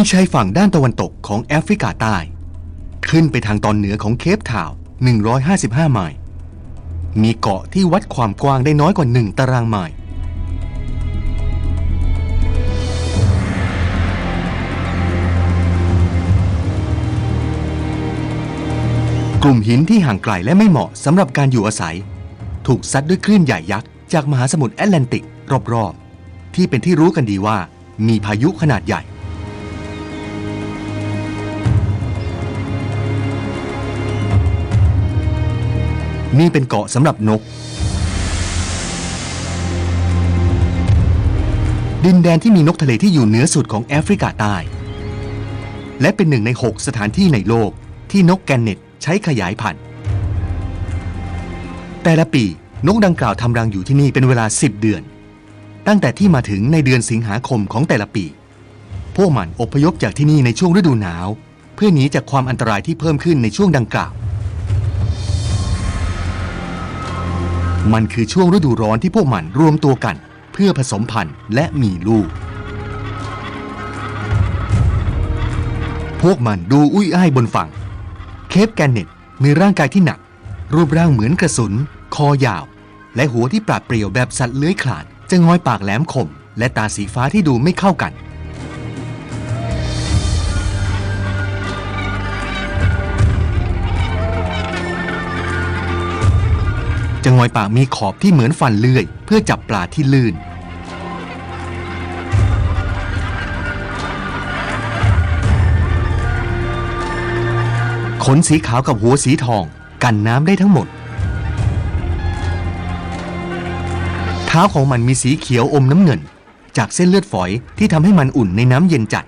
มีชายฝั่งด้านตะวันตกของแอฟริกาใต้ ขึ้นไปทางตอนเหนือของเคปทาวน์155 ไมล์ มีเกาะที่วัดความกว้างได้น้อยกว่า 1 ตารางไมล์ กลุ่มหินที่ห่างไกลและไม่เหมาะสำหรับการอยู่อาศัย ถูกซัดด้วยคลื่นใหญ่ยักษ์จากมหาสมุทรแอตแลนติกรอบๆ ที่เป็นที่รู้กันดีว่ามีพายุขนาดใหญ่ นี่เป็นเกาะสำหรับนก ดินแดนที่มีนกทะเลที่อยู่เหนือสุดของแอฟริกาใต้ และเป็นหนึ่งใน 6 สถานที่ในโลกที่นกแกนเน็ตใช้ขยายพันธุ์ แต่ละปีนกดังกล่าวทำรังอยู่ที่นี่เป็นเวลา 10 เดือน ตั้งแต่ที่มาถึงในเดือนสิงหาคมของแต่ละปี พวกมันอพยพจากที่นี่ในช่วงฤดูหนาว เพื่อหนีจากความอันตรายที่เพิ่มขึ้นในช่วงดังกล่าว มันคือช่วงฤดูร้อนที่พวกมันรวมตัวกัน เพื่อผสมพันธุ์และมีลูก พวกมันดูอุ้ยอ้ายบนฝั่ง เคปแกนเน็ตมีร่างกายที่หนัก รูปร่างเหมือนกระสุน คอยาว และหัวที่ปราดเปรียวแบบสัตว์เลื้อยคลาน จะงอยปากแหลมคม และตาสีฟ้าที่ดูไม่เข้ากัน จะงอยปากมีขอบที่เหมือนฟันเลื่อย เพื่อจับปลาที่ลื่น ขนสีขาวกับหัวสีทอง กันน้ำได้ทั้งหมด เท้าของมันมีสีเขียวอมน้ำเงิน จากเส้นเลือดฝอยที่ทำให้มันอุ่นในน้ำเย็นจัด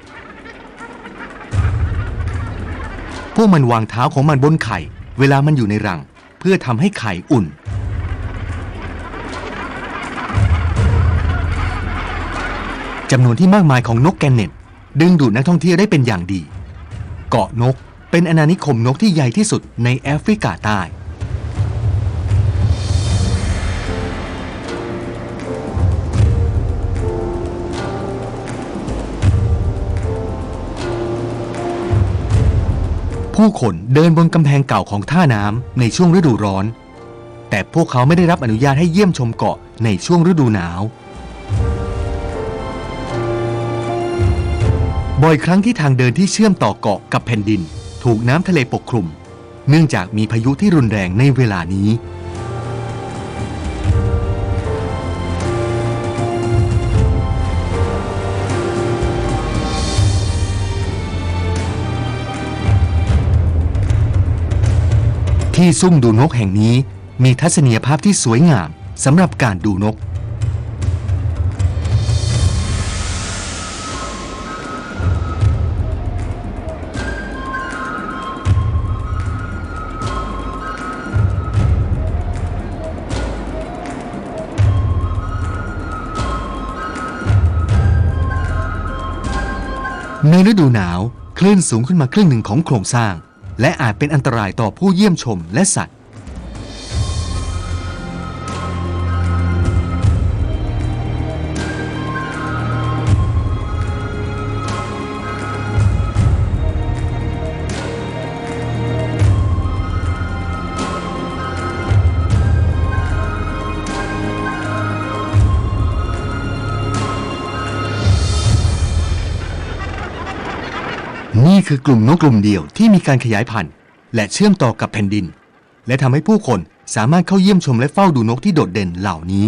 พวกมันวางเท้าของมันบนไข่ เวลามันอยู่ในรัง เพื่อทำให้ไข่อุ่น จำนวนที่มากมายของนกแกนเน็ต ดึงดูดนักท่องเที่ยวได้เป็นอย่างดี เกาะนกเป็นอาณานิคมนกที่ใหญ่ที่สุดในแอฟริกาใต้ผู้คนเดินบนกำแพงเก่าของท่าน้ำในช่วงฤดูร้อน แต่พวกเขาไม่ได้รับอนุญาตให้เยี่ยมชมเกาะในช่วงฤดูหนาว บ่อยครั้งที่ทางเดินที่เชื่อมต่อเกาะกับแผ่นดิน ถูกน้ำทะเลปกคลุม เนื่องจากมีพายุที่รุนแรงในเวลานี้ ที่ซุ่มดูนกแห่งนี้มีทัศนียภาพที่สวยงามสำหรับการดูนก ในฤดูหนาว คลื่นสูงขึ้นมาครึ่งหนึ่งของโครงสร้าง และอาจเป็นอันตรายต่อผู้เยี่ยมชมและสัตว์ คือกลุ่มนกกลุ่มเดียวที่มีการขยายพันธุ์ และเชื่อมต่อกับแผ่นดิน และทำให้ผู้คนสามารถเข้าเยี่ยมชมและเฝ้าดูนกที่โดดเด่นเหล่านี้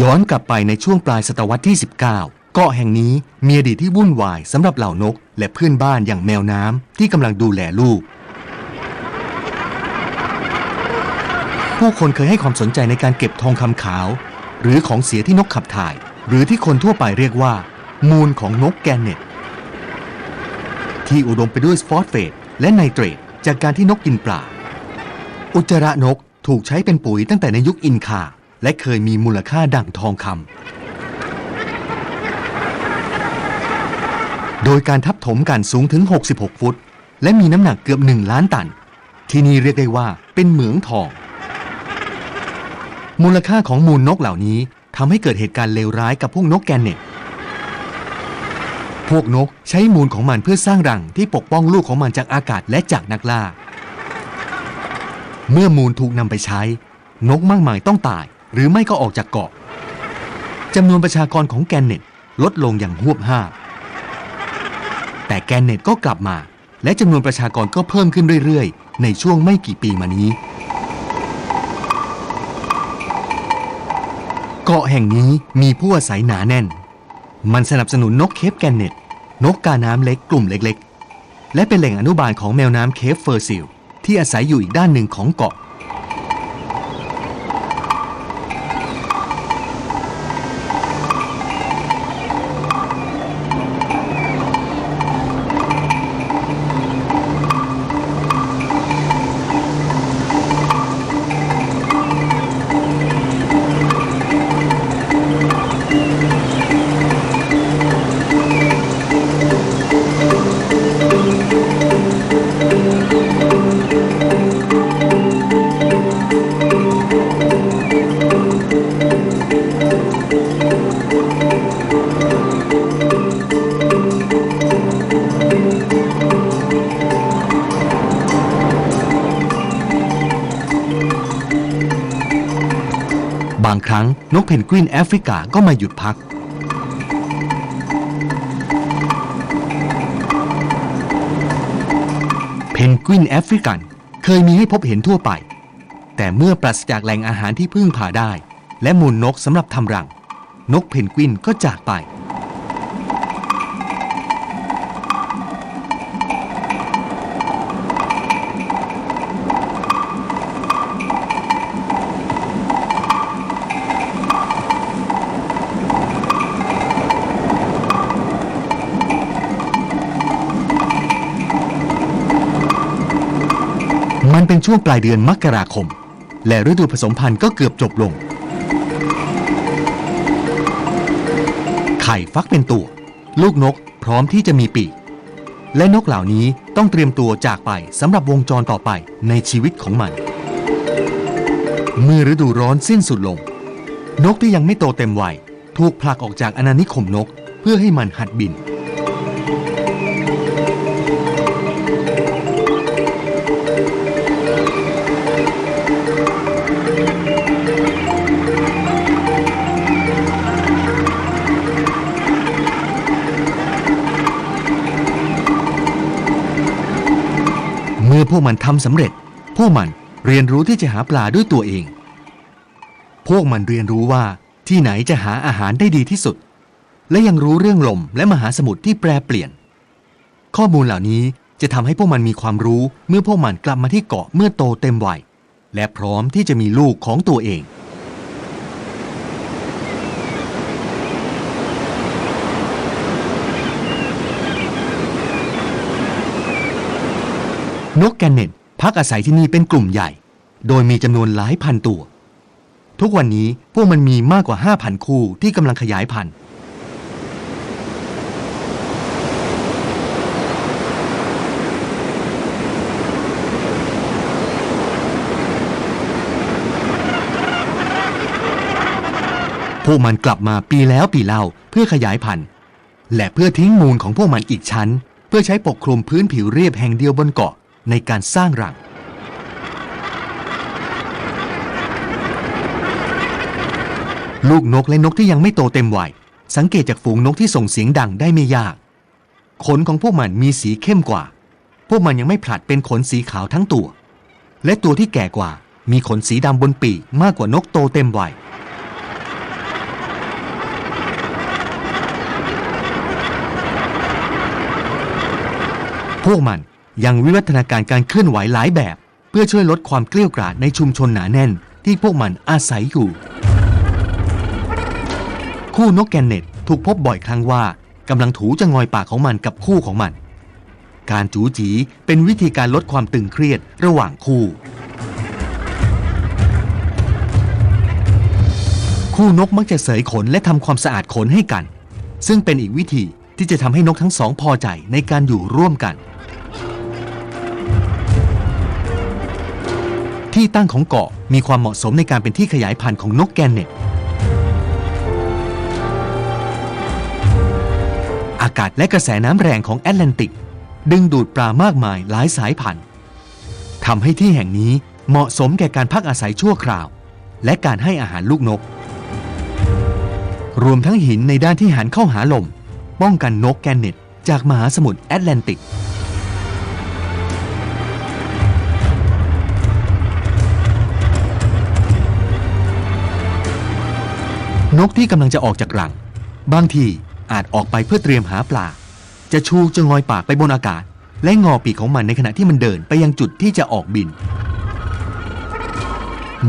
ย้อนกลับไปในช่วงปลายศตวรรษที่ 19 เกาะแห่งนี้มีอดีตที่วุ่นวายสำหรับเหล่านก และเพื่อนบ้านอย่างแมวน้ำที่กำลังดูแลลูก ผู้คนเคยให้ความสนใจในการเก็บทองคำขาว หรือของเสียที่นกขับถ่าย หรือที่คนทั่วไปเรียกว่า มูลของนกแกนเน็ต ที่อุดมไปด้วยฟอสเฟตและไนเตรตจากการที่นกกินปลาอุจจาระนกถูกใช้เป็นปุ๋ยตั้งแต่ในยุคอินคา และเคยมีมูลค่าดั่งทองคำโดยการทับถมกันสูงถึง 66 ฟุต และมีน้ำหนักเกือบ 1 ล้านตัน ที่นี่เรียกได้ว่าเป็นเหมืองทอง มูลค่าของมูลนกเหล่านี้ทำให้เกิดเหตุการณ์เลวร้ายกับพวกนกแกนเน็ต พวกนกใช้มูลของมันเพื่อสร้างรังที่ปกป้องลูกของมันจากอากาศและจากนักล่า เมื่อมูลถูกนำไปใช้ นกมากมายต้องตาย หรือไม่ก็ออกจากเกาะจำนวนประชากรของแกนเน็ตลดลงอย่างหวบห้าแต่แกนเน็ตก็กลับมา และจำนวนประชากรก็เพิ่มขึ้นเรื่อยๆ ในช่วงไม่กี่ปีมานี้ เกาะแห่งนี้มีผู้อาศัยหนาแน่น มันสนับสนุนนกเคปแกนเน็ต นกกาน้ำเล็กกลุ่มเล็กๆ และเป็นแหล่งอนุบาลของแมวน้ำเคปเฟอร์ซิลที่อาศัยอยู่อีกด้านหนึ่งของเกาะ บางครั้งนกเพนกวินแอฟริกาก็มาหยุดพัก เพนกวินแอฟริกันเคยมีให้พบเห็นทั่วไป แต่เมื่อปราศจากแหล่งอาหารที่พึ่งพาได้ และมูลนกสำหรับทำรัง นกเพนกวินก็จากไปันเป็นช่วงปลายเดือนมกราคม และฤดูผสมพันธุ์ก็เกือบจบลง ไข่ฟักเป็นตัว ลูกนกพร้อมที่จะมีปีก และนกเหล่านี้ต้องเตรียมตัวจากไปสำหรับวงจรต่อไปในชีวิตของมัน เมื่อฤดูร้อนสิ้นสุดลง นกที่ยังไม่โตเต็มวัยถูกผลักออกจากอาณานิคมนกเพื่อให้มันหัดบิน วกมันทำสำเร็จ พวกมันเรียนรู้ที่จะหาปลาด้วยตัวเอง พวกมันเรียนรู้ว่าที่ไหนจะหาอาหารได้ดีที่สุด และยังรู้เรื่องลมและมหาสมุทรที่แปรเปลี่ยน ข้อมูลเหล่านี้จะทำให้พวกมันมีความรู้เมื่อพวกมันกลับมาที่เกาะเมื่อโตเต็มวัยและพร้อมที่จะมีลูกของตัวเอง นกแกนเน็ตพักอาศัยที่นี่เป็นกลุ่มใหญ่ โดยมีจำนวนหลายพันตัว ทุกวันนี้พวกมันมีมากกว่า 5,000 คู่ที่กำลังขยายพันธุ์ พวกมันกลับมาปีแล้วปีเล่าเพื่อขยายพันธุ์ และเพื่อทิ้งมูลของพวกมันอีกชั้น เพื่อใช้ปกคลุมพื้นผิวเรียบแห่งเดียวบนเกาะ ในการสร้างรัง ลูกนกและนกที่ยังไม่โตเต็มวัยสังเกตจากฝูงนกที่ส่งเสียงดังได้ไม่ยาก ขนของพวกมันมีสีเข้มกว่า พวกมันยังไม่ผลัดเป็นขนสีขาวทั้งตัว และตัวที่แก่กว่า มีขนสีดำบนปีกมากกว่านกโตเต็มวัยพวกมัน ยังวิวัฒนาการการเคลื่อนไหวหลายแบบ เพื่อช่วยลดความเกลี้ยวกราดในชุมชนหนาแน่นที่พวกมันอาศัยอยู่ คู่นกแกนเน็ตถูกพบบ่อยครั้งว่ากำลังถูจะงอยปากของมันกับคู่ของมัน การจูจีเป็นวิธีการลดความตึงเครียดระหว่างคู่ คู่นกมักจะเสยขนและทำความสะอาดขนให้กัน ซึ่งเป็นอีกวิธีที่จะทำให้นกทั้งสองพอใจในการอยู่ร่วมกัน ที่ตั้งของเกาะมีความเหมาะสมในการเป็นที่ขยายพันธุ์ของนกแกนเน็ต อากาศและกระแสน้ำแรงของแอตแลนติก ดึงดูดปลามากมายหลายสายพันธุ์ทำให้ที่แห่งนี้เหมาะสมแก่การพักอาศัยชั่วคราว และการให้อาหารลูกนก รวมทั้งหินในด้านที่หันเข้าหาลม ป้องกันนกแกนเน็ตจากมหาสมุทรแอตแลนติก นกที่กำลังจะออกจากรัง บางทีอาจออกไปเพื่อเตรียมหาปลา จะชูจะงอยปากไปบนอากาศ และงอปีกของมันในขณะที่มันเดินไปยังจุดที่จะออกบิน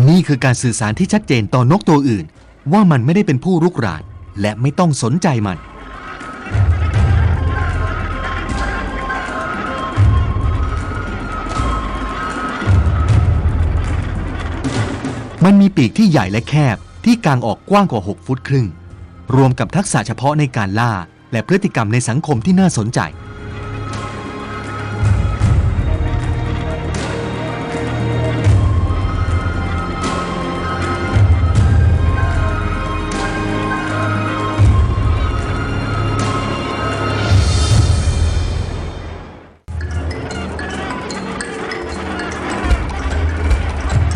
นี่คือการสื่อสารที่ชัดเจนต่อนกตัวอื่น ว่ามันไม่ได้เป็นผู้รุกรานและไม่ต้องสนใจมันมันมีปีกที่ใหญ่และแคบ ที่กางออกกว้างกว่า 6 ฟุตครึ่ง รวมกับทักษะเฉพาะในการล่า และพฤติกรรมในสังคมที่น่าสนใจ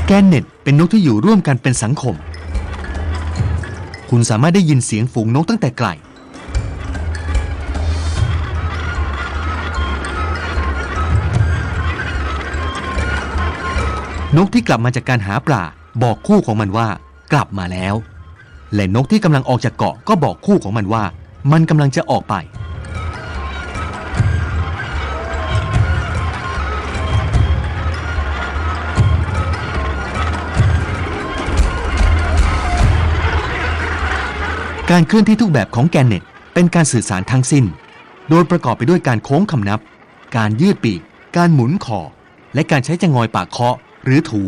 แกนเน็ตเป็นนกที่อยู่ร่วมกันเป็นสังคม คุณสามารถได้ยินเสียงฝูงนกตั้งแต่ไกล นกที่กลับมาจากการหาปลาบอกคู่ของมันว่ากลับมาแล้ว และนกที่กำลังออกจากเกาะก็บอกคู่ของมันว่า มันกำลังจะออกไป การเคลื่อนที่ทุกแบบของแกนเน็ต เป็นการสื่อสารทั้งสิ้น โดยประกอบไปด้วยการโค้งคำนับ การยืดปีก การหมุนคอ และการใช้จะงอยปากเคาะหรือถู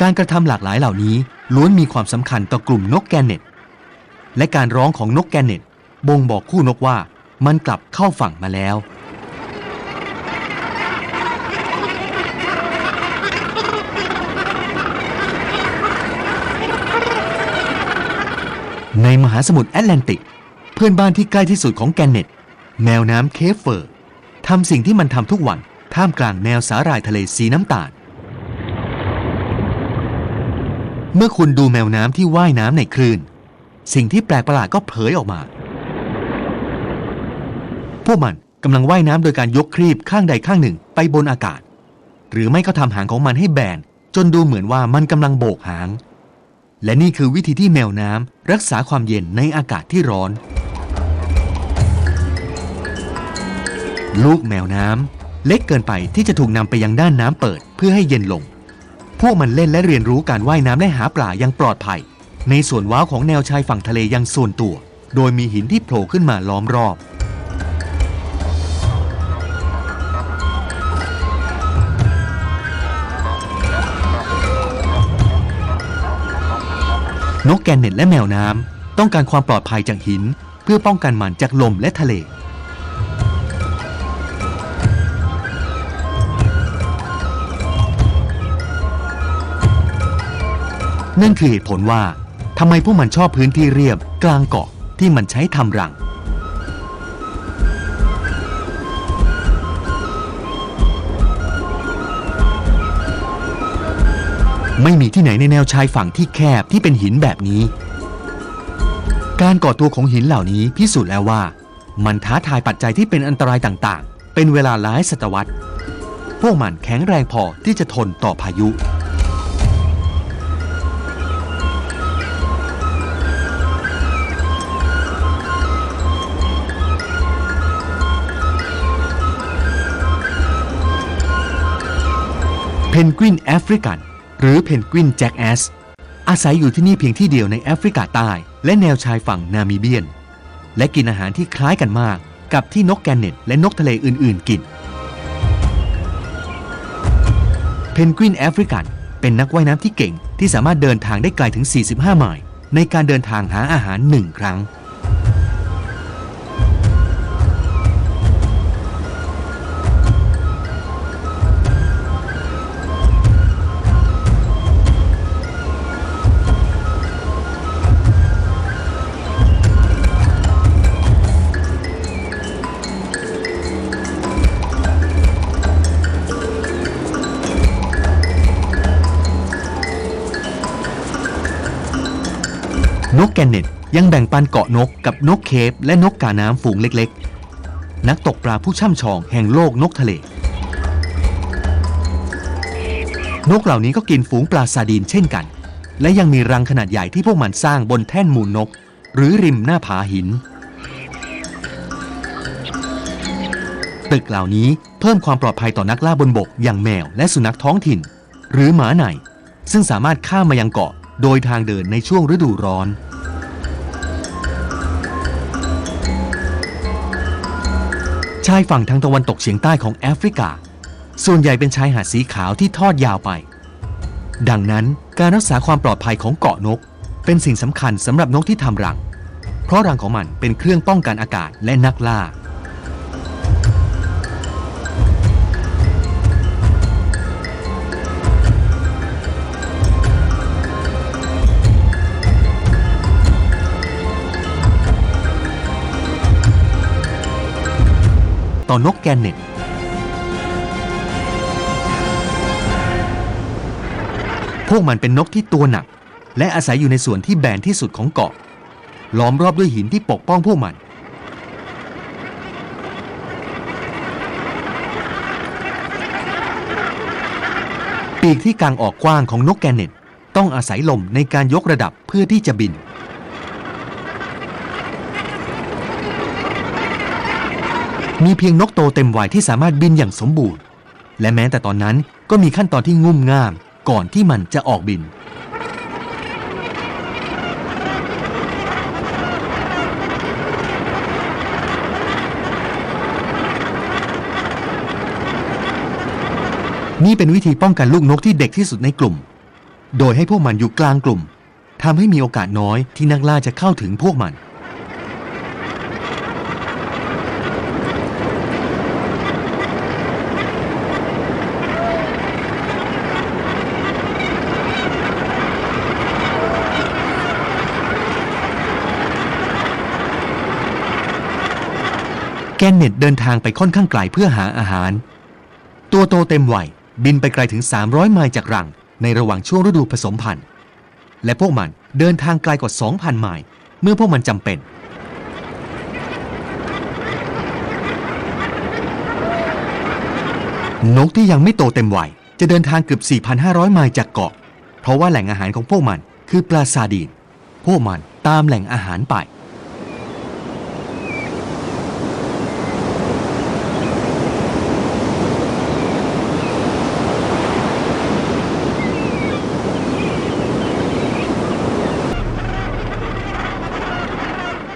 การกระทำหลากหลายเหล่านี้ล้วนมีความสำคัญต่อกลุ่มนกแกนเน็ต และการร้องของนกแกนเน็ต บ่งบอกคู่นกว่ามันกลับเข้าฝั่งมาแล้ว ในมหาสมุทรแอตแลนติก เพื่อนบ้านที่ใกล้ที่สุดของแกนเน็ต แมวน้ำเคฟเฟอร์ทำสิ่งที่มันทำทุกวัน ท่ามกลางแนวสาหร่ายทะเลสีน้ำตาล เมื่อคุณดูแมวน้ำที่ว่ายน้ำในคลื่น สิ่งที่แปลกประหลาดก็เผยออกมา พวกมันกำลังว่ายน้ำโดยการยกครีบข้างใดข้างหนึ่งไปบนอากาศ หรือไม่ก็ทำหางของมันให้แบนจนดูเหมือนว่ามันกำลังโบกหาง และนี่คือวิธีที่แมวน้ำรักษาความเย็นในอากาศที่ร้อน ลูกแมวน้ำเล็กเกินไปที่จะถูกนำไปยังด้านน้ำเปิดเพื่อให้เย็นลง พวกมันเล่นและเรียนรู้การว่ายน้ำและหาปลาอย่างปลอดภัย ในส่วนว้าวของแนวชายฝั่งทะเลยังส่วนตัว โดยมีหินที่โผล่ขึ้นมาล้อมรอบ นกแกนเน็ตและแมวน้ำต้องการความปลอดภัยจากหิน เพื่อป้องกันมันจากลมและทะเล นั่นคือเหตุผลว่าทำไมพวกมันชอบพื้นที่เรียบกลางเกาะที่มันใช้ทำรัง ไม่มีที่ไหนในแนวชายฝั่งที่แคบที่เป็นหินแบบนี้ การก่อตัวของหินเหล่านี้พิสูจน์แล้วว่า มันท้าทายปัจจัยที่เป็นอันตรายต่างๆ เป็นเวลาหลายศตวรรษ พวกมันแข็งแรงพอที่จะทนต่อพายุเพนกวินแอฟริกัน หรือเพนกวินแจ็คแอสอาศัยอยู่ที่นี่เพียงที่เดียวในแอฟริกาใต้ และแนวชายฝั่งนามิเบียน และกินอาหารที่คล้ายกันมากกับที่นกแกนเน็ตและนกทะเลอื่น ๆ กิน เพนกวินแอฟริกันเป็นนักว่ายน้ำที่เก่งที่สามารถเดินทางได้ไกลถึง 45 ไมล์ในการเดินทางหาอาหารหนึ่งครั้ง กแกนเน็ตยังแบ่งปันเกาะนกกับนกเคปและนกกาน้ำฝูงเล็กๆ นักตกปลาผู้ช่ำชองแห่งโลกนกทะเล นกเหล่านี้ก็กินฝูงปลาซาดีนเช่นกัน และยังมีรังขนาดใหญ่ที่พวกมันสร้างบนแท่นมูลนก หรือริมหน้าผาหิน ตึกเหล่านี้เพิ่มความปลอดภัยต่อนักล่าบนบกอย่างแมวและสุนัขท้องถิ่น หรือหมาไหน ซึ่งสามารถข้ามมายังเกาะโดยทางเดินในช่วงฤดูร้อน ชายฝั่งทางตะวันตกเฉียงใต้ของแอฟริกา ส่วนใหญ่เป็นชายหาดสีขาวที่ทอดยาวไป ดังนั้นการรักษาความปลอดภัยของเกาะนก เป็นสิ่งสำคัญสำหรับนกที่ทำรัง เพราะรังของมันเป็นเครื่องป้องกันอากาศและนักล่า ต่อนกแกนเน็ตพวกมันเป็นนกที่ตัวหนัก และอาศัยอยู่ในส่วนที่แบนที่สุดของเกาะ ล้อมรอบด้วยหินที่ปกป้องพวกมัน ปีกที่กางออกกว้างของนกแกนเน็ตต้องอาศัยลมในการยกระดับเพื่อที่จะบิน มีเพียงนกโตเต็มวัยที่สามารถบินอย่างสมบูรณ์ และแม้แต่ตอนนั้นก็มีขั้นตอนที่งุ่มง่ามก่อนที่มันจะออกบิน นี่เป็นวิธีป้องกันลูกนกที่เด็กที่สุดในกลุ่ม โดยให้พวกมันอยู่กลางกลุ่มทำให้มีโอกาสน้อยที่นักล่าจะเข้าถึงพวกมัน แกนเน็ตเดินทางไปค่อนข้างไกลเพื่อหาอาหาร ตัวโตเต็มวัยบินไปไกลถึง 300 ไมล์จากรัง ในระหว่างช่วงฤดูผสมพันธุ์ และพวกมันเดินทางไกลกว่า 2,000 ไมล์เมื่อพวกมันจำเป็น นกที่ยังไม่โตเต็มวัยจะเดินทางเกือบ 4,500 ไมล์จากเกาะ เพราะว่าแหล่งอาหารของพวกมันคือปลาซาดีน พวกมันตามแหล่งอาหารไป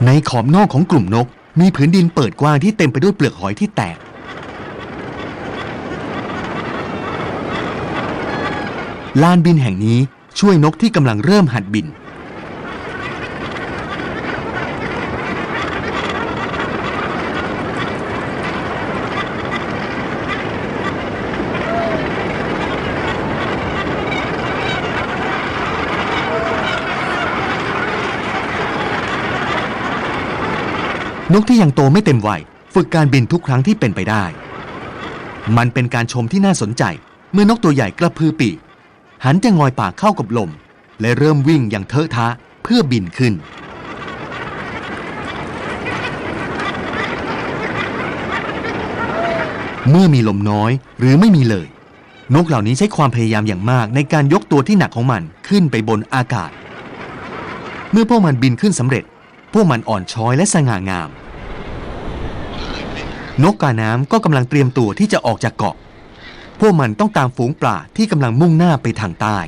ในขอบนอกของกลุ่มนก มีผืนดินเปิดกว้างที่เต็มไปด้วยเปลือกหอยที่แตก ลานบินแห่งนี้ช่วยนกที่กำลังเริ่มหัดบิน นกที่ยังโตไม่เต็มวัยฝึกการบินทุกครั้งที่เป็นไปได้ มันเป็นการชมที่น่าสนใจ เมื่อนกตัวใหญ่กระพือปีกหันจะงอยปากเข้ากับลม และเริ่มวิ่งอย่างเทอะทะเพื่อบินขึ้น เมื่อมีลมน้อยหรือไม่มีเลย นกเหล่านี้ใช้ความพยายามอย่างมากในการยกตัวที่หนักของมันขึ้นไปบนอากาศ เมื่อพวกมันบินขึ้นสำเร็จ พวกมันอ่อนช้อยและสง่างาม นกกาน้ำก็กำลังเตรียมตัวที่จะออกจากเกาะ พวกมันต้องตามฝูงปลาที่กำลังมุ่งหน้าไปทางใต้